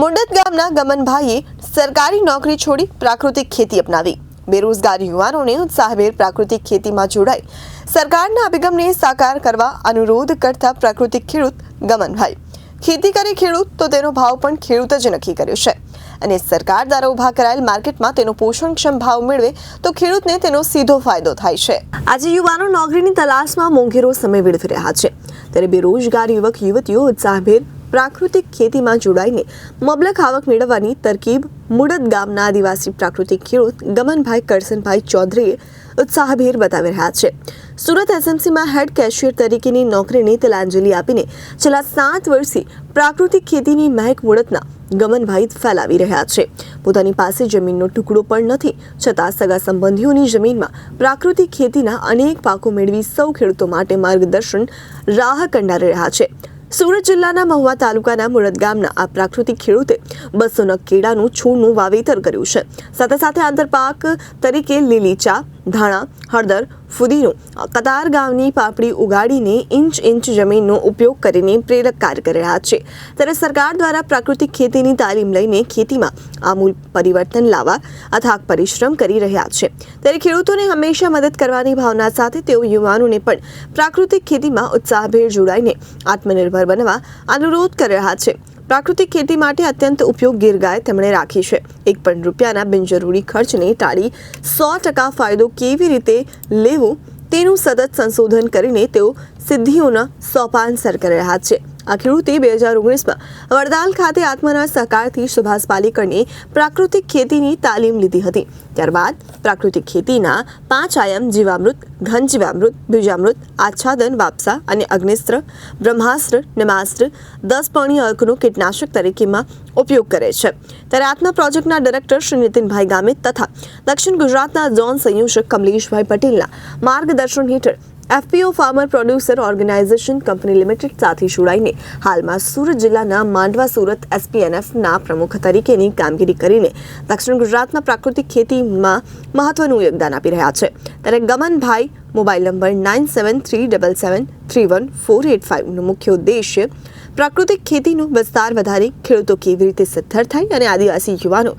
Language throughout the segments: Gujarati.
મુંડત ગામના ગમનભાઈએ સરકારી નોકરી છોડી પ્રાકૃતિક ખેતી અપનાવી. બેરોજગાર યુવાનોને ઉત્સાહભેર પ્રાકૃતિક ખેતીમાં જોડાઈ સરકારના અભિગમને સાકાર કરવા અનુરોધ કરતા પ્રાકૃતિક ખેડૂત ગમનભાઈ. ખેતી કરે ખેડૂત તો તેનો ભાવ પણ ખેડૂત જ નક્કી કર્યો છે. અને સરકાર દ્વારા ઊભા કરાયેલ માર્કેટમાં તેનો પોષણક્ષમ ભાવ મેળવે તો ખેડૂતને તેનો સીધો ફાયદો થાય છે. આજે યુવાનો નોકરીની તલાશમાં મોંઘેરો સમય વેડફી રહ્યા છે. ત્યારે બેરોજગાર યુવક, યુવતીઓ ઉત્સાહભેર પ્રાકૃતિક ખેતીમાં જોડાઈને મબલક આવક મેળવવાની તરકીબ મુડદ ગામના આદિવાસી પ્રાકૃતિક ખેડૂત ગમનભાઈ કરસનભાઈ ચૌધરીએ ઉત્સાહભેર બતાવી રહ્યા છે. સુરત એસએમસીમાં હેડ કેશિયર તરીકેની નોકરીને તિલાંજલિ આપીને છેલ્લા સાત વર્ષથી પ્રાકૃતિક ખેતીની મહેક મુડતના ગમનભાઈ ફેલાવી રહ્યા છે. પોતાની પાસે જમીનનો ટુકડો પણ નથી, છતાં સગા સંબંધીઓની જમીનમાં પ્રાકૃતિક ખેતીના અનેક પાકો મેળવી સૌ ખેડૂતો માટે માર્ગદર્શન રાહ કંડારી રહ્યા છે. સુરત જિલ્લાના મહુવા તાલુકાના મુરદ ગામના આ પ્રાકૃતિક ખેડૂતે બસોના કેળાનું છોડનું વાવેતર કર્યું છે. સાથે સાથે આંતરપાક તરીકે લીલી ચા ધાણા, હળદર, ફુદીનો, કતાર ગામની પાપડી ઉગાડીને ઇંચ ઇંચ જમીનનો ઉપયોગ કરીને પ્રેરક કાર્ય કરી રહ્યા છે. ત્યારે સરકાર દ્વારા પ્રાકૃતિક ખેતીની તાલીમ લઈને ખેતીમાં આમૂલ પરિવર્તન લાવવા અથાગ પરિશ્રમ કરી રહ્યા છે. ત્યારે ખેડૂતોને હંમેશા મદદ કરવાની ભાવના સાથે તેઓ યુવાનોને પણ પ્રાકૃતિક ખેતીમાં ઉત્સાહભેર જોડાઈને આત્મનિર્ભર બનવા અનુરોધ કરી રહ્યા છે. પ્રાકૃતિક ખેતી માટે અત્યંત ઉપયોગ ગાય તેમણે રાખી છે. એક પણ રૂપિયાના બિનજરૂરી ખર્ચને ટાળી સો ટકા ફાયદો કેવી રીતે લેવો તેનું સતત સંશોધન કરીને તેઓ સિદ્ધિઓના સોપાન સર કરી રહ્યા છે. આ ખેડૂતે બે હજાર ઓગણીસમાં વડતાલ ખાતે આત્મના સહકારથી સુભાષ પાલેકરને પ્રાકૃતિક ખેતીની તાલીમ લીધી હતી. ત્યારબાદ પ્રાકૃતિક ખેતીના પાંચ આયામ જીવામૃત, ઘન જીવામૃત, બીજામૃત, આચ્છાદન, વાપસા અને અગ્નિસ્ત્ર, બ્રહ્માસ્ત્ર, નમાસ્ત્ર દસ પાણી અર્કનો કીટનાશક તરીકેમાં ઉપયોગ કરે છે. ત્યારે આત્મા પ્રોજેક્ટના ડાયરેક્ટર શ્રી નીતિનભાઈ ગામિત તથા દક્ષિણ ગુજરાતના ઝોન સંયોજક કમલેશભાઈ પટેલના માર્ગદર્શન હેઠળ FPO farmer producer organisation company limited સાથે જોડાઈને હાલમાં સુરત જિલ્લાના માંડવા સુરત એસપીએનએફના પ્રમુખ તરીકેની કામગીરી કરીને દક્ષિણ ગુજરાતમાં પ્રાકૃતિક ખેતીમાં મહત્વનું યોગદાન આપી રહ્યા છે. ત્યારે ગમનભાઈ, mobile number nine seven three double seven three one four eight ફાઇવનો મુખ્ય ઉદ્દેશ્ય પ્રાકૃતિક ખેતીનું વિસ્તાર વધારે ખેડૂતો કેવી રીતે સદ્ધર થાય અને આદિવાસી યુવાનો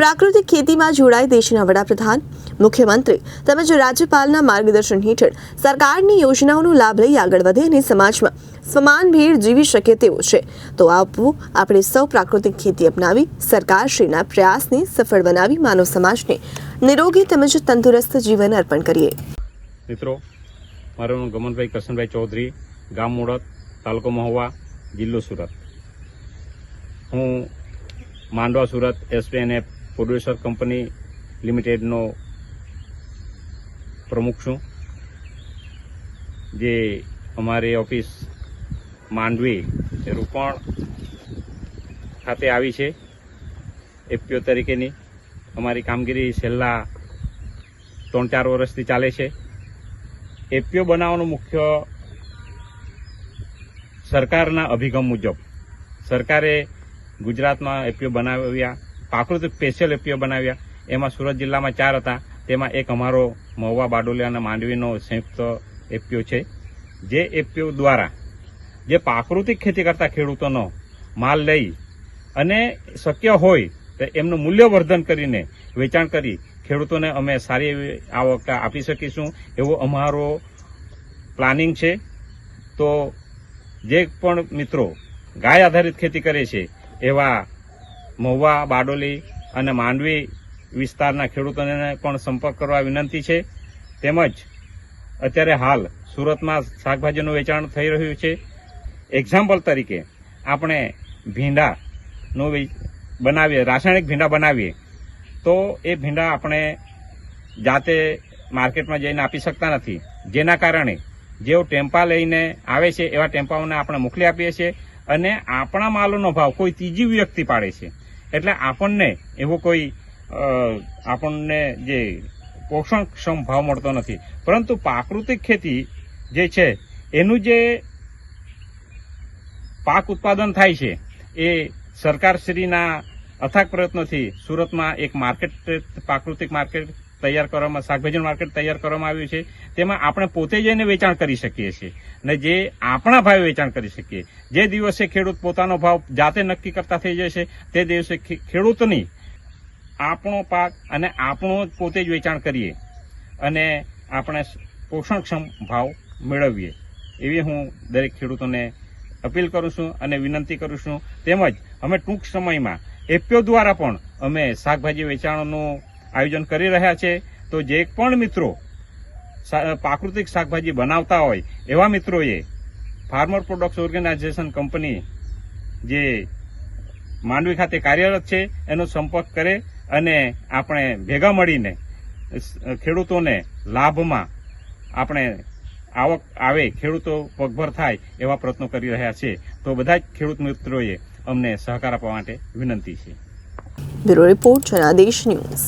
પ્રાકૃતિક ખેતીમાં જોડાય દેશના વડાપ્રધાન, મુખ્યમંત્રી તેમજ રાજ્યપાલના માર્ગદર્શન હેઠળ સરકારની યોજનાઓનો લાભ લઈ આગળ વધે અને સમાજમાં સમાન ભીડ જીવી શકે તેવો છે. તો આપવું આપણે સૌ પ્રાકૃતિક ખેતી અપનાવી, સરકારશ્રીના પ્રયાસને સફળ બનાવી, માનવ સમાજને નિરોગી તેમજ તંદુરસ્ત જીવન અર્પણ કરીએ. મિત્રો, મારું ગમનભાઈ કરશનભાઈ ચૌધરી, ગામ મોડત તાલુકો મહુવા. જિલ્લો સુરત. હું Mandva Surat SPNF producer company લિમિટેડનો પ્રમુખ છું. જે અમારી ઓફિસ માંડવી રૂપણ ખાતે આવી છે. એપીઓ તરીકેની અમારી કામગીરી છેલ્લા ત્રણ ચાર વર્ષથી ચાલે છે. એપીઓ બનાવવાનો મુખ્ય સરકારના અભિગમ મુજબ. સરકારે ગુજરાતમાં એપીઓ બનાવ્યા, પ્રાકૃતિક સ્પેશિયલ એપીઓ બનાવ્યા. એમાં સુરત જિલ્લામાં ચાર હતા. તેમાં એક અમારો મહુવા બારડોલી અને માંડવીનો સંયુક્ત એપીઓ છે. જે એપીઓ દ્વારા જે પ્રાકૃતિક ખેતી કરતા ખેડૂતોનો માલ લઈ અને શક્ય હોય તો એમનું મૂલ્યવર્ધન કરીને વેચાણ કરી ખેડૂતોને અમે સારી એવી આવક આપી શકીશું. એવો અમારો પ્લાનિંગ છે. તો જે પણ મિત્રો ગાય આધારિત ખેતી કરે છે, એવા મહુવા, બારડોલી અને માંડવી વિસ્તારના ખેડૂતોને પણ સંપર્ક કરવા વિનંતી છે. તેમજ અત્યારે હાલ સુરતમાં શાકભાજીનું વેચાણ થઈ રહ્યું છે. એક્ઝામ્પલ તરીકે આપણે ભીંડાનું બનાવીએ, રાસાયણિક ભીંડા બનાવીએ, તો એ ભીંડા આપણે જાતે માર્કેટમાં જઈને આપી શકતા નથી. જેના કારણે જેઓ ટેમ્પા લઈને આવે છે, એવા ટેમ્પાઓને આપણે મોકલી આપીએ છીએ અને આપણા માલોનો ભાવ કોઈ ત્રીજી વ્યક્તિ પાડે છે. એટલે આપણને એવો કોઈ આપણને જે પોષણક્ષમ ભાવ મળતો નથી. પરંતુ પ્રાકૃતિક ખેતી જે છે, એનું જે પાક ઉત્પાદન થાય છે, એ સરકારશ્રીના અથાગ પ્રયત્નોથી સુરતમાં એક માર્કેટ, પ્રાકૃતિક માર્કેટ તૈયાર કરવામાં, શાકભાજીનું માર્કેટ તૈયાર કરવામાં આવ્યું છે. તેમાં આપણે પોતે જઈને વેચાણ કરી શકીએ છીએ. અને જે આપણા ભાવે વેચાણ કરી શકીએ. જે દિવસે ખેડૂત પોતાનો ભાવ જાતે નક્કી કરતા થઈ જશે, તે દિવસે ખેડૂતની આપણો પાક અને આપણો પોતે જ વેચાણ કરીએ. અને આપણે પોષણક્ષમ ભાવ મેળવીએ. એવી હું દરેક ખેડૂતોને અપીલ કરું છું અને વિનંતી કરું છું. તેમજ અમે ટૂંક સમયમાં એપીઓ દ્વારા પણ અમે શાકભાજી વેચાણનું આયોજન કરી રહ્યા છે, તો જે પણ મિત્રો પ્રાકૃતિક શાકભાજી બનાવતા હોય, એવા મિત્રોએ ફાર્મર પ્રોડક્ટ્સ ઓર્ગેનાઇઝેશન કંપની જે માંડવી ખાતે કાર્યરત છે, એનો સંપર્ક કરે અને આપણે ભેગા મળીને ખેડૂતોને લાભમાં આપણે આવક આવે, ખેડૂતો પગભર થાય એવા પ્રયત્નો કરી રહ્યા છે. તો બધા જ ખેડૂત મિત્રોએ અમને સહકાર આપવા માટે વિનંતી છે. Bureau report, Janadesh news.